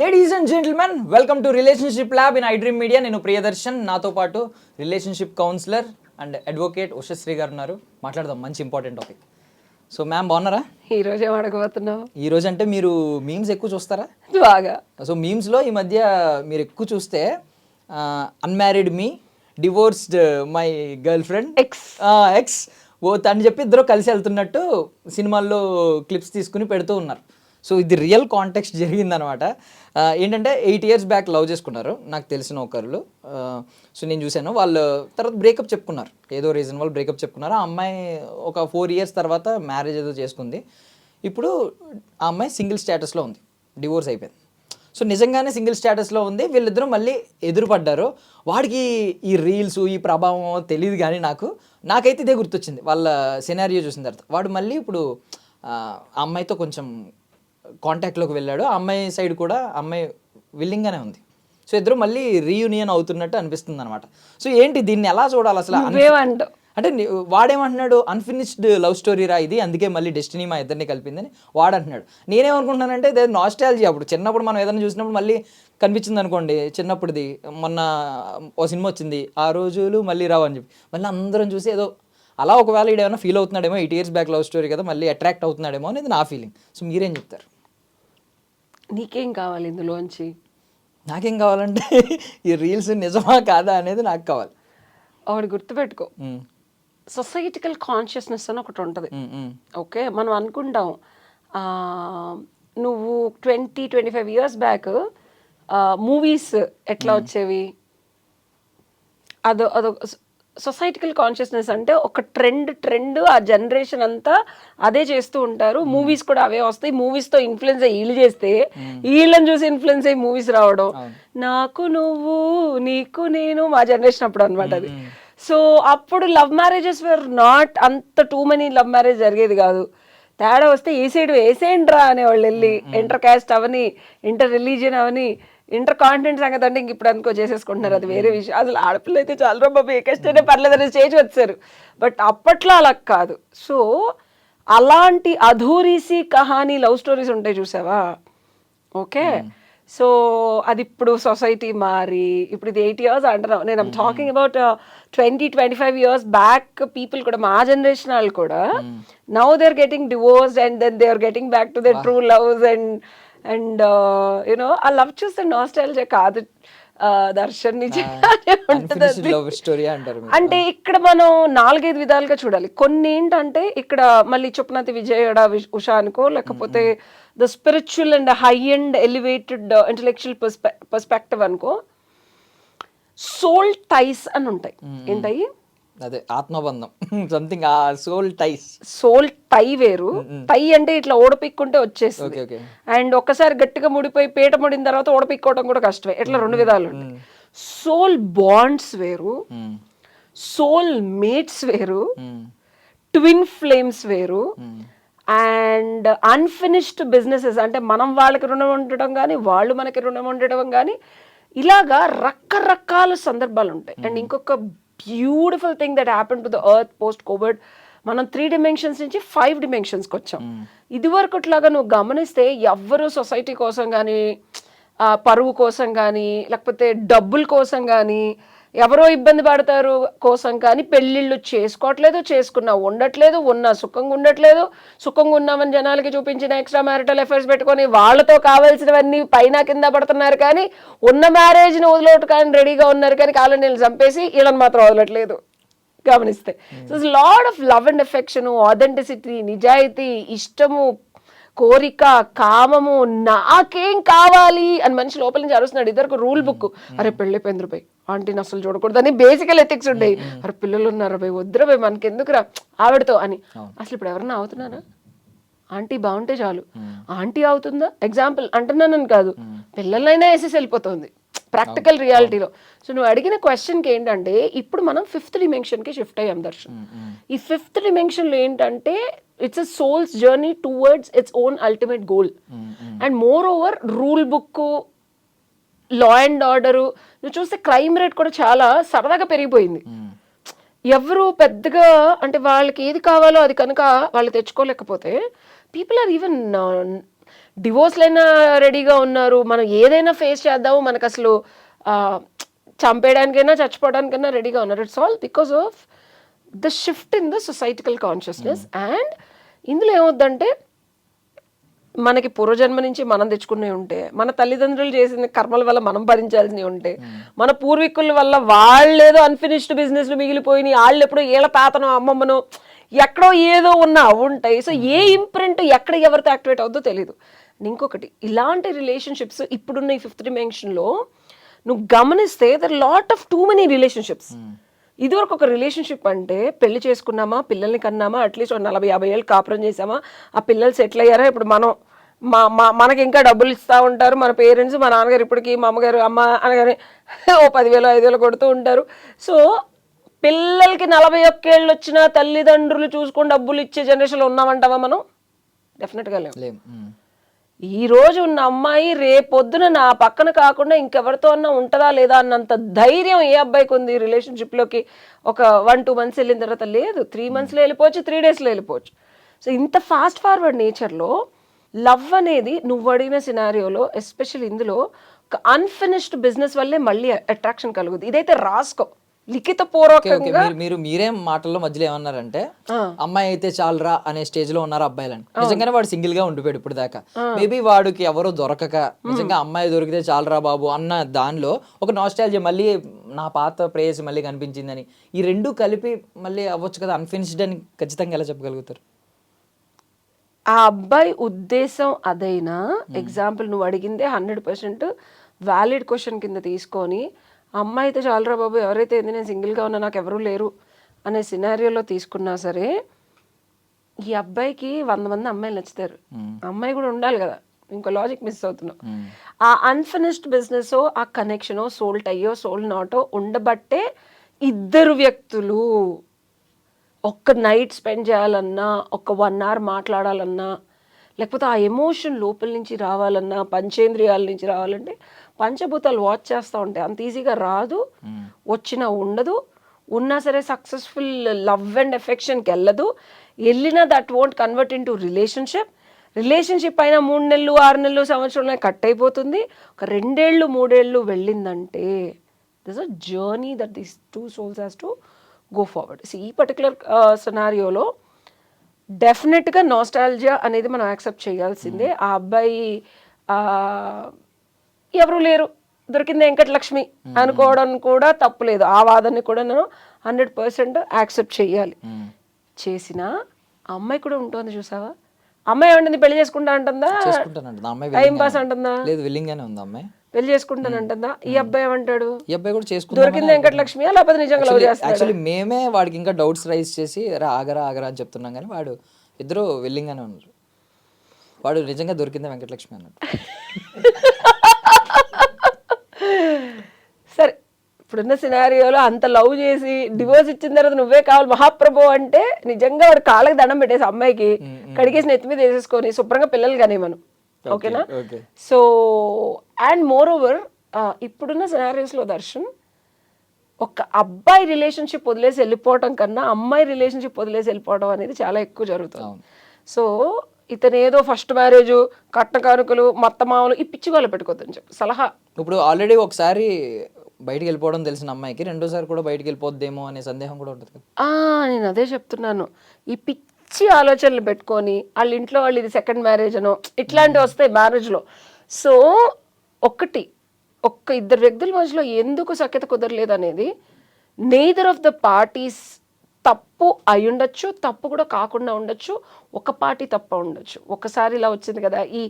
Ladies and gentlemen welcome to relationship lab in iDream media నేను ప్రియదర్శన్ నాతో పాటు relationship counsellor and advocate Ushasri garu ఉన్నారు. మాట్లాడదాం మంచి ఇంపార్టెంట్ టాపిక్ సో మ్యామ్ బాగున్నారా? ఈ రోజు అడగబోతున్నావు ఈ రోజు అంటే మీరు మీమ్స్ ఎక్కువ చూస్తారా? బాగా. సో మీమ్స్లో ఈ మధ్య మీరు ఎక్కువ చూస్తే unmarried me divorced my girl friend ex ex ఓ తను చెప్పి ఇద్దరు కలిసి వెళ్తున్నట్టు సినిమాల్లో క్లిప్స్ తీసుకుని పెడుతూ ఉన్నారు. సో ఇది రియల్ కాంటెక్స్ట్ జరిగిందనమాట. ఏంటంటే ఎయిట్ ఇయర్స్ బ్యాక్ లవ్ చేసుకున్నారు నాకు తెలిసిన ఒకరు సో నేను చూశాను వాళ్ళు తర్వాత బ్రేకప్ చెప్పుకున్నారు. ఏదో రీజన్ వాళ్ళు బ్రేకప్ చెప్పుకున్నారు. ఆ అమ్మాయి ఒక ఫోర్ ఇయర్స్ తర్వాత మ్యారేజ్ ఏదో చేసుకుంది. ఇప్పుడు ఆ అమ్మాయి సింగిల్ స్టేటస్లో ఉంది డివోర్స్ అయిపోయింది. సో నిజంగానే సింగిల్ స్టేటస్లో ఉంది వీళ్ళిద్దరూ మళ్ళీ ఎదురుపడ్డారు. వాడికి ఈ రీల్స్ ఈ ప్రభావం తెలియదు కానీ నాకు నాకైతే ఇదే గుర్తొచ్చింది. వాళ్ళ సినారియో చూసిన తర్వాత. వాడు మళ్ళీ ఇప్పుడు ఆ అమ్మాయితో కొంచెం కాంటాక్ట్లోకి వెళ్ళాడు. అమ్మాయి సైడ్ కూడా అమ్మాయి విల్లింగ్గానే ఉంది. సో ఇద్దరు మళ్ళీ రీయూనియన్ అవుతున్నట్టు అనిపిస్తుంది అనమాట సో ఏంటి దీన్ని ఎలా చూడాలి అసలు? అంటే వాడేమంటున్నాడు? అన్ఫినిష్డ్ లవ్ స్టోరీ రా ఇది అందుకే మళ్ళీ డెస్టినీ మా ఇద్దరిని కలిపిందని వాడు అంటున్నాడు నేనేమనుకుంటున్నానంటే ఇదే నాస్టాలజీ అప్పుడు. చిన్నప్పుడు మనం ఏదైనా చూసినప్పుడు మళ్ళీ కనిపించింది అనుకోండి చిన్నప్పుడుది. మొన్న ఓ సినిమా వచ్చింది ఆ రోజులు మళ్ళీ రావు అని చెప్పి. మళ్ళీ అందరం చూసి ఏదో అలా ఒకవేళ ఈడేమైనా feel అవుతున్నాడేమో eight years back love story కదా మళ్ళీ అట్రాక్ట్ అవుతున్నాడేమో అనేది నా ఫీలింగ్ సో మీరేం చెప్తారు? నీకేం కావాలి ఇందులోంచి? నాకేం కావాలంటే ఈ రీల్స్ నిజమా కాదా అనేది నాకు కావాలి. ఒకటి గుర్తుపెట్టుకో. సొసైటికల్ కాన్షియస్నెస్ అని ఒకటి ఉంటుంది. ఓకే మనం అనుకుంటాం నువ్వు twenty twenty five years back movies ఎట్లా వచ్చేవి? అదో అదో సొసైటికల్ కాన్షియస్నెస్ అంటే ఒక ట్రెండ్ ట్రెండ్ ఆ జనరేషన్ అంతా అదే చేస్తూ ఉంటారు. మూవీస్ కూడా అవే వస్తాయి. మూవీస్తో ఇన్ఫ్లుయెన్స్ అయ్యి వీళ్ళు చేస్తే వీళ్ళని చూసి ఇన్ఫ్లుయెన్స్ అయ్యి మూవీస్ రావడం. నాకు నువ్వు నీకు నేను మా జనరేషన్ అప్పుడు అనమాట అది. సో అప్పుడు లవ్ మ్యారేజెస్ వేర్ నాట్ అంత టూ మనీ లవ్ మ్యారేజ్ జరిగేది కాదు. తేడా వస్తే ఏ సైడ్ వేసేయండి రా అనేవాళ్ళు వెళ్ళి ఇంటర్ కాస్ట్ అవని ఇంటర్ రిలీజియన్ అవని ఇంటర్ కాంటెంట్ సంగతి అంటే ఇంక ఇప్పుడు అనుకో చేసేసుకుంటున్నారు అది వేరే విషయం. అసలు ఆడపిల్ల అయితే చాలా బాబు ఏ పర్లేదు అనే స్టేజ్ వచ్చారు. బట్ అప్పట్లో అలా కాదు. సో అలాంటి అధూరిసి కహానీ లవ్ స్టోరీస్ ఉంటాయి చూసావా? ఓకే? సో అది ఇప్పుడు సొసైటీ మారి ఇప్పుడు ఇది ఎయిట్ ఇయర్స్ అంటున్నావు. నేను I'm talking about twenty twenty five years back people కూడా మా జనరేషన్ వాళ్ళు కూడా now they are getting divorce and then they are getting back to the true loves and and you know ఆ love చూస్తే nostalgia కాదు. uh, Darshan story అంటారు. అంటే ఇక్కడ మనం నాలుగైదు విధాలుగా చూడాలి. కొన్ని ఏంటంటే ఇక్కడ మళ్ళీ చుప్నతి విజయడ విష్- ఉషా అనుకో లేకపోతే the spiritual and high and elevated intellectual perspective అనుకో సోల్ టైస్ అని ఉంటాయి. ఏంటయి అదే ఆత్మబంధం. Something uh soul ties soul tie వేరు. టై అంటే ఇట్లా ఓడపిక్కుంటే వచ్చేస్తుంది. అండ్ ఒక్కసారి గట్టిగా ముడిపోయి పీట ముడిన తర్వాత ఓడపిక్కోవడం కూడా కష్టమే. ఇట్లా రెండు విధాలు ఉంటాయి. సోల్ బాండ్స్ వేరు. సోల్ మేట్స్ వేరు. ట్విన్ ఫ్లేమ్స్ వేరు. అండ్ అన్ఫినిష్డ్ బిజినెసెస్ అంటే మనం వాళ్ళకి రుణం ఉండటం కానీ వాళ్ళు మనకి రుణం ఉండటం కానీ ఇలాగా రకరకాల సందర్భాలు ఉంటాయి. అండ్ ఇంకొక beautiful thing that happen to the earth post covid మనం త్రీ డిమెన్షన్స్ నుంచి ఫైవ్ డిమెన్షన్స్కి వచ్చాం ఇదివరకుట్లాగా నువ్వు గమనిస్తే ఎవ్వరు సొసైటీ కోసం కానీ పరువు కోసం కానీ లేకపోతే డబ్బుల కోసం కానీ ఎవరో ఇబ్బంది పడతారు కోసం కానీ పెళ్ళిళ్ళు చేసుకోవట్లేదు చేసుకున్నా ఉండట్లేదు ఉన్న సుఖంగా ఉండట్లేదు. సుఖంగా ఉన్నామని జనాలకి చూపించిన ఎక్స్ట్రా మ్యారిటల్ ఎఫైర్స్ పెట్టుకొని వాళ్ళతో కావాల్సినవన్నీ పైన కింద పడుతున్నారు కానీ ఉన్న మ్యారేజ్ని వదిలేటు కానీ రెడీగా ఉన్నారు కానీ కాలం నీళ్ళు చంపేసి వీళ్ళని మాత్రం వదలట్లేదు. గమనిస్తే. So lot of love and affection authenticity నిజాయితీ ఇష్టము కోరిక కామము నాకేం కావాలి అని మనిషి లోపల నుంచి అరుస్తున్నాడు. ఇద్దరు రూల్ బుక్. అరే పెళ్ళైపోయింది రూపాయి. ఆంటీని అసలు చూడకూడదు. అని బేసికల్ ఎథిక్స్ ఉండేవి అరే పిల్లలు ఉన్నారు భయ్ వద్దురా భయ్ మనకి ఎందుకురా ఆవిడతో అని. అసలు ఇప్పుడు ఎవరన్నా అవుతున్నారా? ఆంటీ బాగుంటే చాలు. ఆంటీ అవుతుందా? ఎగ్జాంపుల్ అంటున్నానని కాదు. పిల్లలైనా వేసేసి వెళ్ళిపోతుంది. ప్రాక్టికల్ రియాలిటీలో సో నువ్వు అడిగిన క్వశ్చన్కి ఏంటంటే ఇప్పుడు మనం ఫిఫ్త్ డిమెన్షన్కి షిఫ్ట్ అయ్యాం దర్శన్. ఈ ఫిఫ్త్ డిమెన్షన్లో ఏంటంటే it's a soul's journey towards its own ultimate goal and more over rule book law and order నువ్వు చూస్తే క్రైమ్ రేట్ కూడా చాలా సరదాగా పెరిగిపోయింది. ఎవరు పెద్దగా అంటే వాళ్ళకి ఏది కావాలో అది కనుక వాళ్ళు తెచ్చుకోలేకపోతే పీపుల్ ఆర్ ఈవెన్ డివోర్స్లైనా రెడీగా ఉన్నారు. మనం ఏదైనా ఫేస్ చేద్దాము మనకు అసలు ఆ, చంపేయడానికైనా చచ్చిపోవడానికైనా రెడీగా ఉన్నారు. It's all because of the shift in the societal consciousness and ఇందులో ఏమవుద్దంటే మనకి పూర్వజన్మ నుంచి మనం తెచ్చుకునే ఉంటే మన తల్లిదండ్రులు చేసిన కర్మల వల్ల మనం భరించాల్సినవి ఉంటే మన పూర్వీకుల వల్ల వాళ్ళేదో అన్ఫినిష్డ్ బిజినెస్లు మిగిలిపోయినాయి వాళ్ళు ఎప్పుడో ఏళ్ళ తాతనో అమ్మమ్మనో ఎక్కడో ఏదో ఉన్నా ఉంటాయి. సో ఏ ఇంప్రింట్ ఎక్కడ ఎవరితో యాక్టివేట్ అవుద్దో తెలియదు ఇంకొకటి ఇలాంటి రిలేషన్షిప్స్ ఇప్పుడున్న ఈ ఫిఫ్త్ డిమెన్షన్లో నువ్వు గమనిస్తే there lot of too many relationships ఇదివరకు ఒక రిలేషన్షిప్ అంటే పెళ్ళి చేసుకున్నామా పిల్లల్ని కన్నామా అట్లీస్ట్ ఒక నలభై యాభై ఏళ్ళు కాపురం చేసామా ఆ పిల్లలు సెటిల్ అయ్యారా? ఇప్పుడు మనం మా మా మనకి ఇంకా డబ్బులు ఇస్తూ ఉంటారు. మన పేరెంట్స్ మా నాన్నగారు ఇప్పటికి మా అమ్మగారు అమ్మ అనగానే ఓ పదివేలు ఐదు వేలు కొడుతూ ఉంటారు. సో పిల్లలకి నలభై ఒక్కేళ్ళు వచ్చిన తల్లిదండ్రులు చూసుకొని డబ్బులు ఇచ్చే జనరేషన్లో ఉన్నామంటావా మనం? డెఫినెట్గా లేవు. ఈ రోజు ఉన్న అమ్మాయి రేపొద్దున నా పక్కన కాకుండా ఇంకెవరితో అన్నా ఉంటుందా లేదా అన్నంత ధైర్యం ఏ అబ్బాయికి ఉంది రిలేషన్షిప్లోకి ఒక వన్ టూ మంత్స్ వెళ్ళిన తర్వాత లేదు. త్రీ మంత్స్లో వెళ్ళిపోవచ్చు త్రీ డేస్లో వెళ్ళిపోవచ్చు. సో ఇంత ఫాస్ట్ ఫార్వర్డ్ నేచర్లో లవ్ అనేది నువ్వు అడిగిన సినారియోలో ఎస్పెషల్ ఇందులో ఒక అన్ఫినిష్డ్ బిజినెస్ వల్లే మళ్ళీ అట్రాక్షన్ కలుగుతుంది ఇదైతే రాసుకో. లిఖిత పూర్వకంగా మీరు మీరు మీరే మాటల్లో మధ్యలో ఏమన్నారంటే అమ్మాయి అయితే చాలరా అనే స్టేజ్లో ఉన్నారు అబ్బాయిలని. నిజంగానే వాడు సింగిల్గా ఉండిపోయాడు ఇప్పుడు దాకా. మేబీ వాడికి ఎవరో దొరకక నిజంగా అమ్మాయి దొరికితే చాలరా బాబు అన్న దానిలో ఒక నాస్టాలజీ మళ్ళీ నా పాత ప్రేయసి మళ్ళీ కనిపించిందని. ఈ రెండు కలిపి మళ్ళీ అవ్వచ్చు కదా అన్ఫినిష్డ్ అని ఖచ్చితంగా ఎలా చెప్పగలుగుతారు? ఆ అబ్బాయి ఉద్దేశం అదైనా ఎగ్జాంపుల్ నువ్వు అడిగిందే హండ్రెడ్ పర్సెంట్ వ్యాలిడ్ క్వశ్చన్ కింద తీసుకొని అమ్మాయి అయితే చాలరా బాబు ఎవరైతే ఏంది నేను సింగిల్గా ఉన్నా నాకు ఎవరూ లేరు అనే సినారియోలో తీసుకున్నా సరే ఈ అబ్బాయికి వంద మంది అమ్మాయిలు నచ్చుతారు. అమ్మాయి కూడా ఉండాలి కదా. ఇంకో లాజిక్ మిస్ అవుతున్నావు ఆ అన్ఫినిష్డ్ బిజినెస్ ఆ కనెక్షనో సోల్ టయ్యో సోల్ నాటో ఉండబట్టే ఇద్దరు వ్యక్తులు ఒక్క నైట్ స్పెండ్ చేయాలన్నా ఒక వన్ అవర్ మాట్లాడాలన్నా లేకపోతే ఆ ఎమోషన్ లోపల నుంచి రావాలన్నా పంచేంద్రియాల నుంచి రావాలంటే పంచభూతాలు వాచ్ చేస్తూ ఉంటాయి. అంత ఈజీగా రాదు వచ్చినా ఉండదు. ఉన్నా సరే సక్సెస్ఫుల్ లవ్ అండ్ ఎఫెక్షన్కి వెళ్ళదు. వెళ్ళినా that won't convert into relationship. Relationship అయినా మూడు నెలలు ఆరు నెలలు సంవత్సరంలో కట్ అయిపోతుంది. ఒక రెండేళ్ళు మూడేళ్ళు వెళ్ళిందంటే this a journey that this two souls has to go forward ఈ పర్టికులర్ సినారియోలో డెఫినెట్గా నాస్టాలజియా అనేది మనం యాక్సెప్ట్ చేయాల్సిందే. ఆ అబ్బాయి ఆ, ఎవరు లేరు. దొరికింది వెంకటలక్ష్మి అనుకోవడం కూడా తప్పులేదు ఆ వాదనని కూడా నేను హండ్రెడ్ పర్సెంట్ యాక్సెప్ట్ చేయాలి. చేసిన అమ్మాయి కూడా ఉంటుంది చూసావా? అమ్మాయి ఏమంటుంది? పెళ్ళి చేసుకుంటా అంటుందా? టైం పాస్ అంటుందా? లేదు విల్లింగ్ గానే ఉంది అమ్మాయి. పెళ్ళి చేసుకుంటానంటుందా ఈ అబ్బాయి ఏమంటాడు? ఈ అబ్బాయి కూడా చేసుకుందాం దొరికింది వెంకటలక్ష్మి లేకపోతే నిజంగా లవ్ యాక్చువల్లీ మేమే వాడికి ఇంకా డౌట్స్ రైజ్ చేసి రా ఆగరా ఆగరా అని చెప్తున్నాం కానీ వాడు ఇద్దరు willing గానే ఉన్నారు. వాడు నిజంగా దొరికిందే వెంకటలక్ష్మి అన్నట్టు. సరే ఇప్పుడున్న సినారియోలో అంత లవ్ చేసి డివోర్స్ ఇచ్చిన తర్వాత నువ్వే కావాలి. మహాప్రభు అంటే నిజంగా వాడు కాళ్ళకి దండం పెట్టేసి అమ్మాయికి కడిగేసి నెత్తి మీద వేసేసుకొని శుభ్రంగా పిల్లలు కానీ మనం ఓకేనా? Okay so and more over ఇప్పుడున్న సినారియోస్లో దర్శన్ ఒక అబ్బాయి రిలేషన్షిప్ వదిలేసి వెళ్ళిపోవటం కన్నా అమ్మాయి రిలేషన్షిప్ వదిలేసి వెళ్ళిపోవడం అనేది చాలా ఎక్కువ జరుగుతుంది. సో ఇతను ఏదో ఫస్ట్ మ్యారేజ్ కట్న కానుకలు మత్త మామలు ఈ పిచ్చి వాళ్ళు పెట్టుకోవద్దని చెప్పి సలహా. ఇప్పుడు ఆల్రెడీ ఒకసారి బయటికి వెళ్ళిపోవడం తెలిసిన అమ్మాయికి రెండోసారి కూడా బయటికి వెళ్ళిపోద్దేమో అనే సందేహం కూడా ఉంటుంది కదా. ఆ, నేను అదే చెప్తున్నాను. ఈ పిచ్చి ఆలోచనలు పెట్టుకొని వాళ్ళ ఇంట్లో వాళ్ళు ఇది సెకండ్ మ్యారేజ్ అనో ఇట్లాంటివి వస్తాయి మ్యారేజ్లో సో ఒక్కటి ఒక్క ఇద్దరు వ్యక్తుల మధ్యలో ఎందుకు సఖ్యత కుదరలేదు అనేది నెయిదర్ ఆఫ్ ద పార్టీస్ తప్పు అయి ఉండొచ్చు తప్పు కూడా కాకుండా ఉండొచ్చు ఒక పార్టీ తప్ప ఉండొచ్చు. ఒకసారి ఇలా వచ్చింది కదా ఈ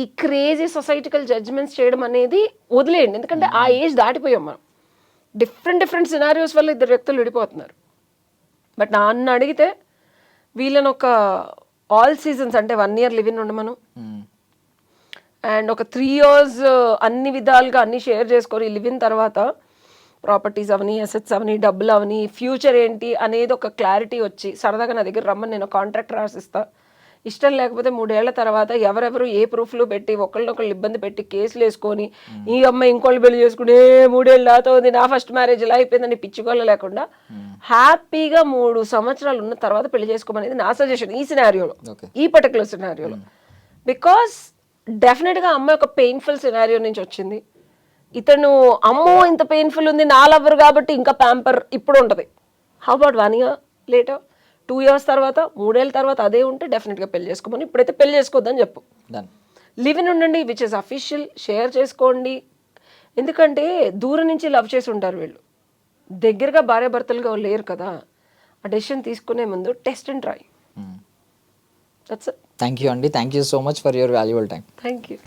ఈ క్రేజీ సొసైటికల్ జడ్జ్మెంట్స్ చేయడం అనేది వదిలేయండి. ఎందుకంటే ఆ ఏజ్ దాటిపోయాం మనం. డిఫరెంట్ డిఫరెంట్ సినారియోస్ వల్ల ఇద్దరు వ్యక్తులు విడిపోతున్నారు. బట్ నన్ను అడిగితే వీళ్ళని ఒక ఆల్ సీజన్స్ అంటే వన్ ఇయర్ లివిన్ ఉండమను మ్మ్. అండ్ ఒక త్రీ ఇయర్స్ అన్ని విధాలుగా అన్ని షేర్ చేసుకొని లివిన్ తర్వాత ప్రాపర్టీస్ అవని అసెట్స్ అవని డబ్బులు అవని ఫ్యూచర్ ఏంటి అనేది ఒక క్లారిటీ వచ్చి సరదాగా నా దగ్గర రమ్మని నేను కాంట్రాక్ట్ రాసిస్తా ఇష్టం లేకపోతే మూడేళ్ళ తర్వాత ఎవరెవరు ఏ ప్రూఫ్లు పెట్టి ఒకళ్ళనొకళ్ళు ఇబ్బంది పెట్టి కేసులు వేసుకొని ఈ అమ్మాయి ఇంకోళ్ళు పెళ్ళి చేసుకుని "ఏ, మూడేళ్ళు నాతో ఉంది నా ఫస్ట్ మ్యారేజ్ ఇలా అయిపోయిందని పిచ్చుకోళ్ళ లేకుండా హ్యాపీగా మూడు సంవత్సరాలు ఉన్న తర్వాత పెళ్ళి చేసుకోమనేది నా సజెషన్ ఈ సినారియోలో ఈ పర్టికులర్ సినారియోలో బికాస్ డెఫినెట్గా అమ్మాయి ఒక పెయిన్ఫుల్ సినారియో నుంచి వచ్చింది. ఇతను అమ్మో ఇంత పెయిన్ఫుల్ ఉంది నా లవ్వర్ కాబట్టి ఇంకా ప్యాంపర్ ఇప్పుడు ఉంటుంది. How about one year later two years తర్వాత మూడేళ్ళ తర్వాత అదే ఉంటే డెఫినెట్గా పెళ్ళి చేసుకోమని ఇప్పుడైతే పెళ్ళి చేసుకోవద్దని చెప్పు. లివ్ ఇన్ ఉండండి విచ్ ఇస్ అఫీషియల్ షేర్ చేసుకోండి. ఎందుకంటే దూరం నుంచి లవ్ చేసి ఉంటారు వీళ్ళు. దగ్గరగా భార్యాభర్తలుగా లేరు కదా. ఆ డెసిషన్ తీసుకునే ముందు test and try that's thank you అండి thank you so much for your valuable time thank you